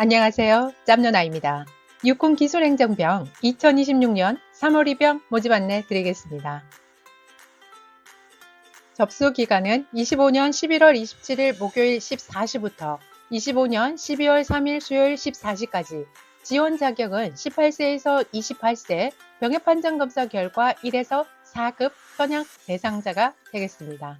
안녕하세요. 짬누나입니다. 육군 기술행정병 2026년 3월 입영 모집 안내 드리겠습니다. 접수 기간은 25년 11월 27일 목요일 14시부터 25년 12월 3일 수요일 14시까지 지원 자격은 18세에서 28세 병역 판정 검사 결과 1에서 4급 선양 대상자가 되겠습니다.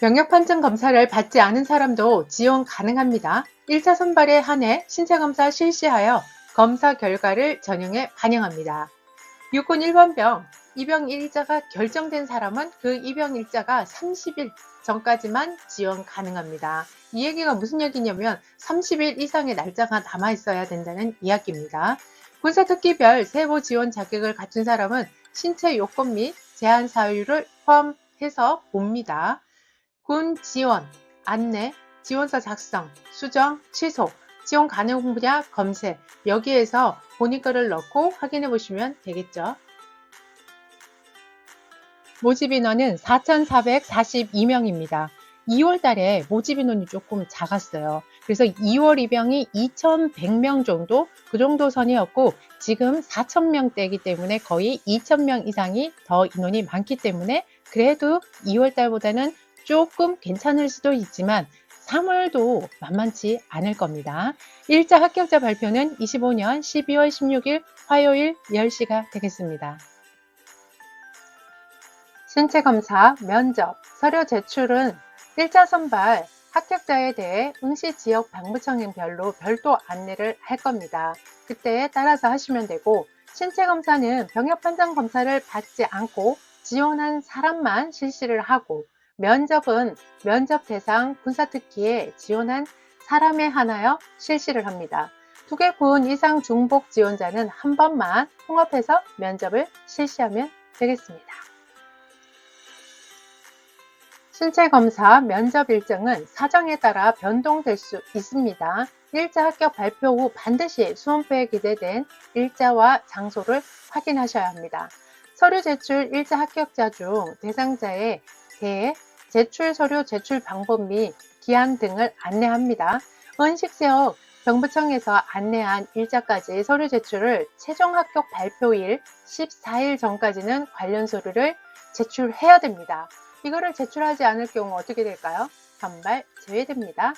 병역 판정 검사를 받지 않은 사람도 지원 가능합니다. 1차 선발에 한해 신체 검사 실시하여 검사 결과를 전형에 반영합니다. 육군 1번병 입영 일자가 결정된 사람은 그 입영 일자가 30일 전까지만 지원 가능합니다. 이 얘기가 무슨 얘기냐면 30일 이상의 날짜가 남아 있어야 된다는 이야기입니다. 군사특기별 세부 지원 자격을 갖춘 사람은 신체 요건 및 제한 사유를 포함해서 봅니다. 군 지원, 안내, 지원서 작성, 수정, 취소, 지원 가능 분야 검색 여기에서 본인 거를 넣고 확인해 보시면 되겠죠. 모집 인원은 4,442명입니다. 2월 달에 모집 인원이 조금 작았어요. 그래서 2월 입영이 2,100명 정도 그 정도 선이었고 지금 4,000명대이기 때문에 거의 2,000명 이상이 더 인원이 많기 때문에 그래도 2월 달보다는 조금 괜찮을 수도 있지만 3월도 만만치 않을 겁니다. 일자 합격자 발표는 25년 12월 16일 화요일 10시가 되겠습니다. 신체 검사, 면접, 서류 제출은 1차 선발 합격자에 대해 응시 지역 방부청별로 별도 안내를 할 겁니다. 그때에 따라서 하시면 되고 신체 검사는 병역 판정 검사를 받지 않고 지원한 사람만 실시를 하고 면접은 면접 대상 군사특기에 지원한 사람에 한하여 실시를 합니다. 두 개 군 이상 중복 지원자는 한 번만 통합해서 면접을 실시하면 되겠습니다. 신체 검사 면접 일정은 사정에 따라 변동될 수 있습니다. 일자 합격 발표 후 반드시 수험표에 기재된 일자와 장소를 확인하셔야 합니다. 서류 제출 일자 합격자 중 대상자에 대해 제출 서류 제출 방법 및 기한 등을 안내합니다. 은식세역 정부청에서 안내한 일자까지 서류 제출을 최종 합격 발표일 14일 전까지는 관련 서류를 제출해야 됩니다. 이거를 제출하지 않을 경우 어떻게 될까요? 선발 제외됩니다.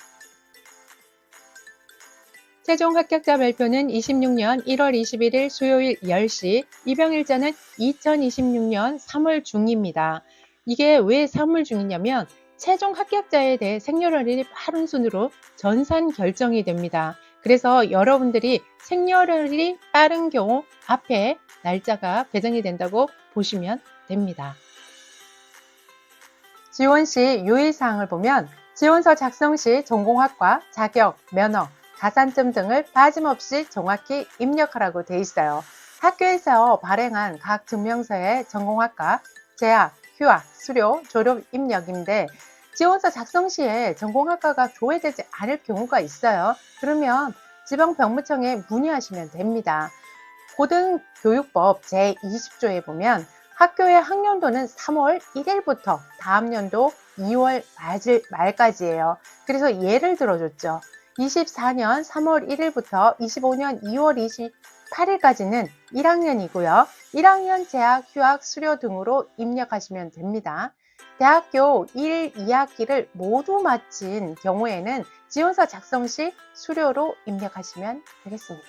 최종 합격자 발표는 26년 1월 21일 수요일 10시, 입영일자는 2026년 3월 중입니다. 이게 왜 3월 중이냐면 최종 합격자에 대해 생년월일이 빠른 순으로 전산 결정이 됩니다. 그래서 여러분들이 생년월일이 빠른 경우 앞에 날짜가 배정이 된다고 보시면 됩니다. 지원 시 유의사항을 보면 지원서 작성 시 전공학과, 자격, 면허, 가산점 등을 빠짐없이 정확히 입력하라고 돼 있어요. 학교에서 발행한 각 증명서의 전공학과, 재학, 휴학, 수료, 졸업 입력인데 지원서 작성 시에 전공학과가 조회되지 않을 경우가 있어요. 그러면 지방병무청에 문의하시면 됩니다. 고등교육법 제20조에 보면 학교의 학년도는 3월 1일부터 다음 연도 2월 말까지예요. 그래서 예를 들어줬죠. 24년 3월 1일부터 25년 2월 28일까지는 1학년이고요. 1학년 재학, 휴학, 수료 등으로 입력하시면 됩니다. 대학교 1, 2학기를 모두 마친 경우에는 지원서 작성 시 수료로 입력하시면 되겠습니다.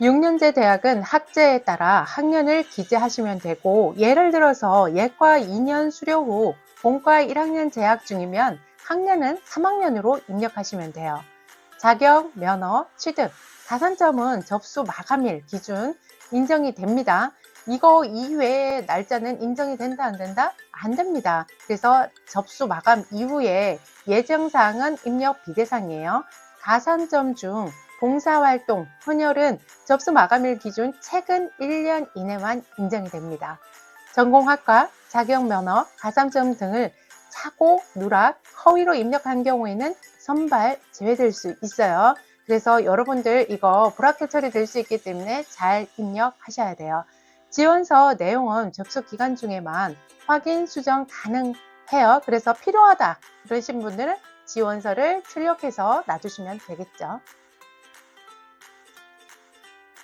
6년제 대학은 학제에 따라 학년을 기재하시면 되고 예를 들어서 예과 2년 수료 후 본과 1학년 재학 중이면 학년은 3학년으로 입력하시면 돼요. 자격, 면허, 취득, 가산점은 접수 마감일 기준 인정이 됩니다. 이거 이외에 날짜는 인정이 된다 안 된다? 안 됩니다. 그래서 접수 마감 이후에 예정사항은 입력 비대상이에요. 가산점 중 봉사활동, 헌혈은 접수 마감일 기준 최근 1년 이내만 인정이 됩니다. 전공학과, 자격면허, 가산점 등을 차고, 누락, 허위로 입력한 경우에는 선발 제외될 수 있어요. 그래서 여러분들 이거 불합격 처리될 수 있기 때문에 잘 입력하셔야 돼요. 지원서 내용은 접수 기간 중에만 확인, 수정 가능해 해요. 그래서 필요하다 그러신 분들은 지원서를 출력해서 놔두시면 되겠죠.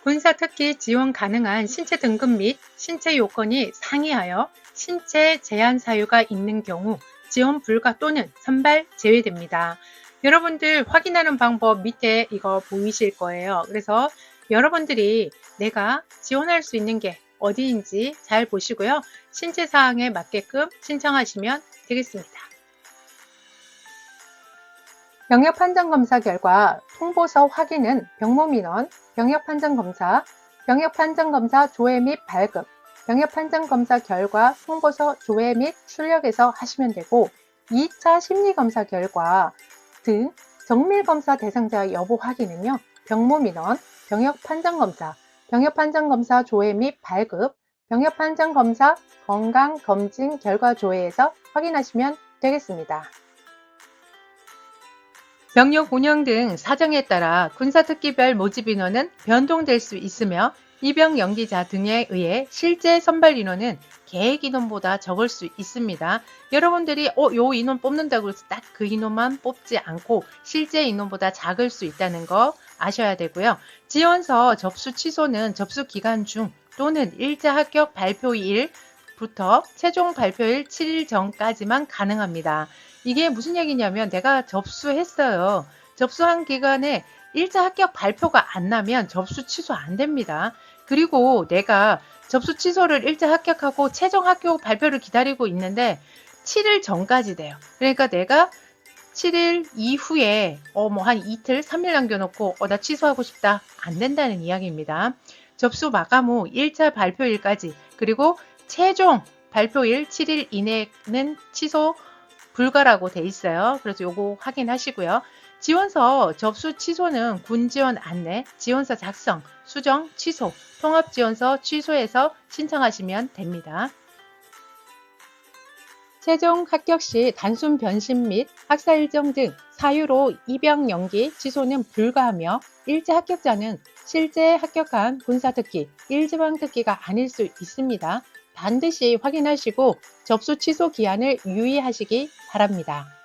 군사 특기 지원 가능한 신체 등급 및 신체 요건이 상이하여 신체 제한 사유가 있는 경우 지원 불가 또는 선발 제외됩니다. 여러분들 확인하는 방법 밑에 이거 보이실 거예요. 그래서 여러분들이 내가 지원할 수 있는 게 어디인지 잘 보시고요. 신체 사항에 맞게끔 신청하시면 되겠습니다. 병역 판정 검사 결과 통보서 확인은 병무 민원, 병역 판정 검사, 병역 판정 검사 조회 및 발급, 병역 판정 검사 결과 통보서 조회 및 출력에서 하시면 되고 2차 심리 검사 결과 등 정밀 검사 대상자 여부 확인은요. 병무 민원, 병역 판정 검사, 병역 판정 검사 조회 및 발급, 병역 판정 검사 건강 검진 결과 조회에서 확인하시면 되겠습니다. 병력 운영 등 사정에 따라 군사특기별 모집 인원은 변동될 수 있으며 입영 연기자 등에 의해 실제 선발 인원은 계획 인원보다 적을 수 있습니다. 여러분들이 어, 요 인원 뽑는다고 해서 딱 그 인원만 뽑지 않고 실제 인원보다 작을 수 있다는 거 아셔야 되고요. 지원서 접수 취소는 접수 기간 중 또는 일자 합격 발표일 부터 최종 발표일 7일 전까지만 가능합니다. 이게 무슨 얘기냐면 내가 접수했어요. 접수한 기간에 일자 합격 발표가 안 나면 접수 취소 안 됩니다. 그리고 내가 접수 취소를 일자 합격하고 최종 합격 발표를 기다리고 있는데 7일 전까지 돼요. 그러니까 내가 7일 이후에 어 뭐 한 이틀, 3일 남겨놓고 어 나 취소하고 싶다. 안 된다는 이야기입니다. 접수 마감 후 1차 발표일까지 그리고 최종 발표일 7일 이내는 취소 불가라고 돼 있어요. 그래서 요거 확인하시고요. 지원서 접수 취소는 군 지원 안내, 지원서 작성, 수정, 취소, 통합 지원서 취소해서 신청하시면 됩니다. 최종 합격 시 단순 변심 및 학사 일정 등 사유로 입영 연기 취소는 불가하며 일제 합격자는 실제 합격한 군사 특기, 일지방 특기가 아닐 수 있습니다. 반드시 확인하시고 접수 취소 기한을 유의하시기 바랍니다.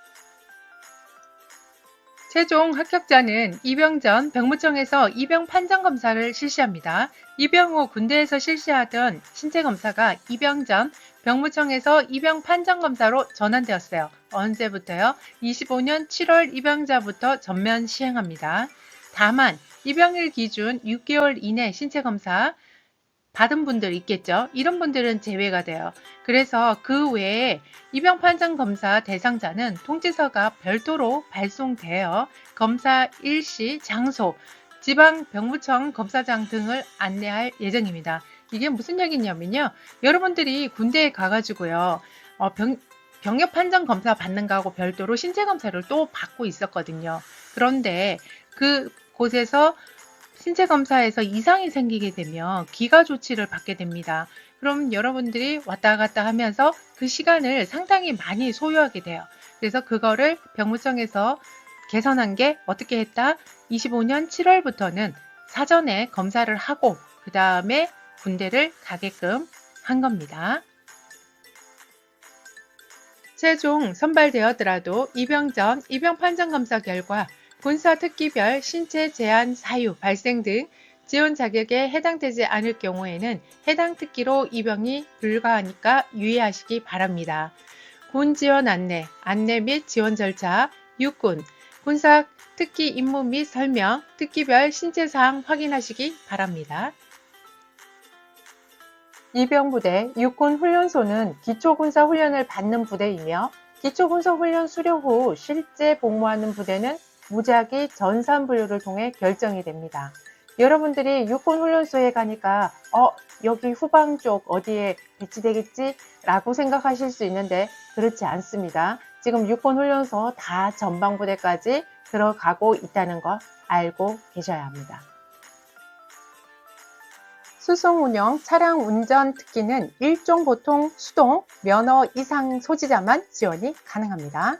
최종 합격자는 입영 전 병무청에서 입영 판정 검사를 실시합니다. 입영 후 군대에서 실시하던 신체 검사가 입영 전 병무청에서 입영 판정 검사로 전환되었어요. 언제부터요? 25년 7월 입영자부터 전면 시행합니다. 다만 입영일 기준 6개월 이내 신체 검사 받은 분들 있겠죠. 이런 분들은 제외가 돼요. 그래서 그 외에 입영 판정 검사 대상자는 통지서가 별도로 발송되어 검사 일시, 장소, 지방 병무청 검사장 등을 안내할 예정입니다. 이게 무슨 얘기냐면요. 여러분들이 군대에 가가지고요. 어, 병, 병역 판정 검사 받는 거하고 별도로 신체 검사를 또 받고 있었거든요. 그런데 그 곳에서 신체 검사에서 이상이 생기게 되면 기가 조치를 받게 됩니다. 그럼 여러분들이 왔다 갔다 하면서 그 시간을 상당히 많이 소요하게 돼요. 그래서 그거를 병무청에서 개선한 게 어떻게 했다? 25년 7월부터는 사전에 검사를 하고 그 다음에 군대를 가게끔 한 겁니다. 최종 선발되었더라도 입영 전 입영 판정 검사 결과 군사 특기별 신체 제한 사유 발생 등 지원 자격에 해당되지 않을 경우에는 해당 특기로 입영이 불가하니까 유의하시기 바랍니다. 군 지원 안내, 안내 및 지원 절차, 육군, 군사 특기 임무 및 설명, 특기별 신체 사항 확인하시기 바랍니다. 이병부대 육군 훈련소는 기초군사 훈련을 받는 부대이며 기초군사 훈련 수료 후 실제 복무하는 부대는 무작위 전산분류를 통해 결정이 됩니다. 여러분들이 육군훈련소에 가니까 어 여기 후방 쪽 어디에 배치되겠지? 라고 생각하실 수 있는데 그렇지 않습니다. 지금 육군훈련소 다 전방부대까지 들어가고 있다는 거 알고 계셔야 합니다. 수송 운영 차량 운전 특기는 일종 보통 수동 면허 이상 소지자만 지원이 가능합니다.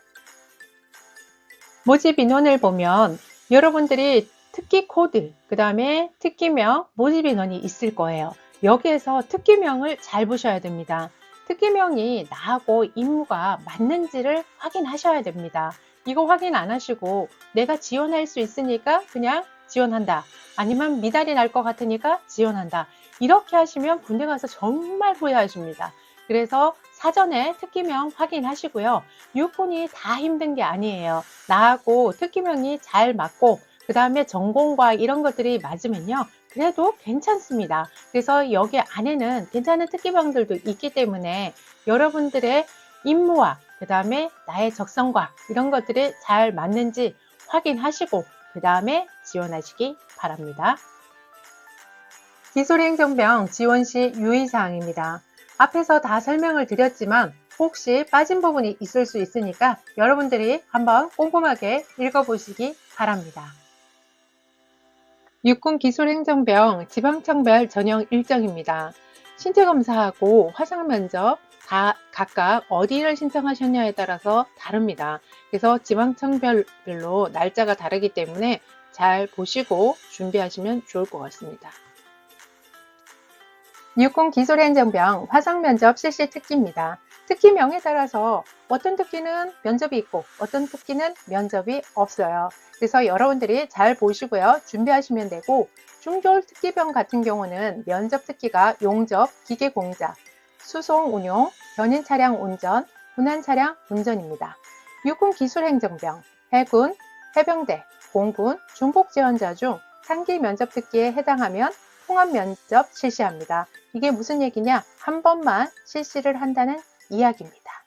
모집 인원을 보면 여러분들이 특기 코드, 그 다음에 특기명, 모집 인원이 있을 거예요. 여기에서 특기명을 잘 보셔야 됩니다. 특기명이 나하고 임무가 맞는지를 확인하셔야 됩니다. 이거 확인 안 하시고 내가 지원할 수 있으니까 그냥 지원한다. 아니면 미달이 날 것 같으니까 지원한다. 이렇게 하시면 군대 가서 정말 후회하십니다. 그래서 사전에 특기명 확인하시고요. 육군이 다 힘든 게 아니에요. 나하고 특기명이 잘 맞고 그 다음에 전공과 이런 것들이 맞으면요. 그래도 괜찮습니다. 그래서 여기 안에는 괜찮은 특기병들도 있기 때문에 여러분들의 임무와 그 다음에 나의 적성과 이런 것들이 잘 맞는지 확인하시고 그 다음에 지원하시기 바랍니다. 기술행정병 지원 시 유의사항입니다. 앞에서 다 설명을 드렸지만 혹시 빠진 부분이 있을 수 있으니까 여러분들이 한번 꼼꼼하게 읽어보시기 바랍니다. 육군 기술행정병 지방청별 전형 일정입니다. 신체검사하고 화상면접 다 각각 어디를 신청하셨냐에 따라서 다릅니다. 그래서 지방청별로 날짜가 다르기 때문에 잘 보시고 준비하시면 좋을 것 같습니다. 육군 기술행정병 화상 면접 실시 특기입니다. 특기명에 따라서 어떤 특기는 면접이 있고 어떤 특기는 면접이 없어요. 그래서 여러분들이 잘 보시고요. 준비하시면 되고 중졸 특기병 같은 경우는 면접 특기가 용접, 기계 공작, 수송 운용, 견인 차량 운전, 군안 차량 운전입니다. 육군 기술행정병, 해군, 해병대, 공군, 중복 지원자 중 상기 면접 특기에 해당하면 통합 면접 실시합니다. 이게 무슨 얘기냐? 한 번만 실시를 한다는 이야기입니다.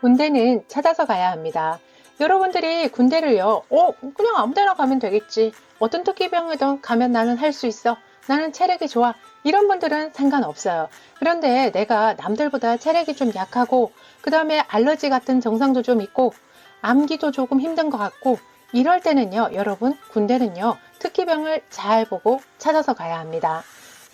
군대는 찾아서 가야 합니다. 여러분들이 군대를요, 어, 그냥 아무 데나 가면 되겠지. 어떤 특기병이든 가면 나는 할 수 있어. 나는 체력이 좋아. 이런 분들은 상관없어요. 그런데 내가 남들보다 체력이 좀 약하고, 그 다음에 알러지 같은 증상도 좀 있고, 암기도 조금 힘든 것 같고, 이럴 때는요, 여러분, 군대는요, 특기병을 잘 보고 찾아서 가야 합니다.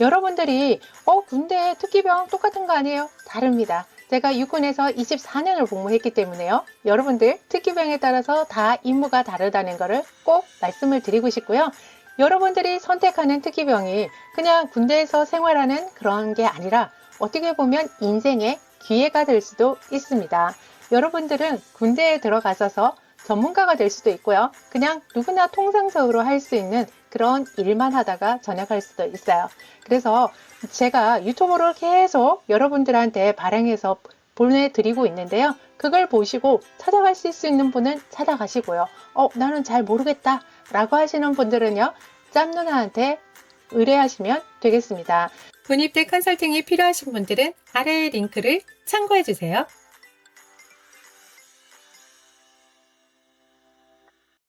여러분들이, 어, 군대 특기병 똑같은 거 아니에요? 다릅니다. 제가 육군에서 24년을 복무했기 때문에요. 여러분들 특기병에 따라서 다 임무가 다르다는 것을 꼭 말씀을 드리고 싶고요. 여러분들이 선택하는 특기병이 그냥 군대에서 생활하는 그런 게 아니라 어떻게 보면 인생의 기회가 될 수도 있습니다. 여러분들은 군대에 들어가셔서 전문가가 될 수도 있고요. 그냥 누구나 통상적으로 할 수 있는 그런 일만 하다가 전역할 수도 있어요. 그래서 제가 유튜브를 계속 여러분들한테 발행해서 보내드리고 있는데요. 그걸 보시고 찾아갈 수 있는 분은 찾아가시고요. 어, 나는 잘 모르겠다. 라고 하시는 분들은요. 짬 누나한테 의뢰하시면 되겠습니다. 군입대 컨설팅이 필요하신 분들은 아래의 링크를 참고해 주세요.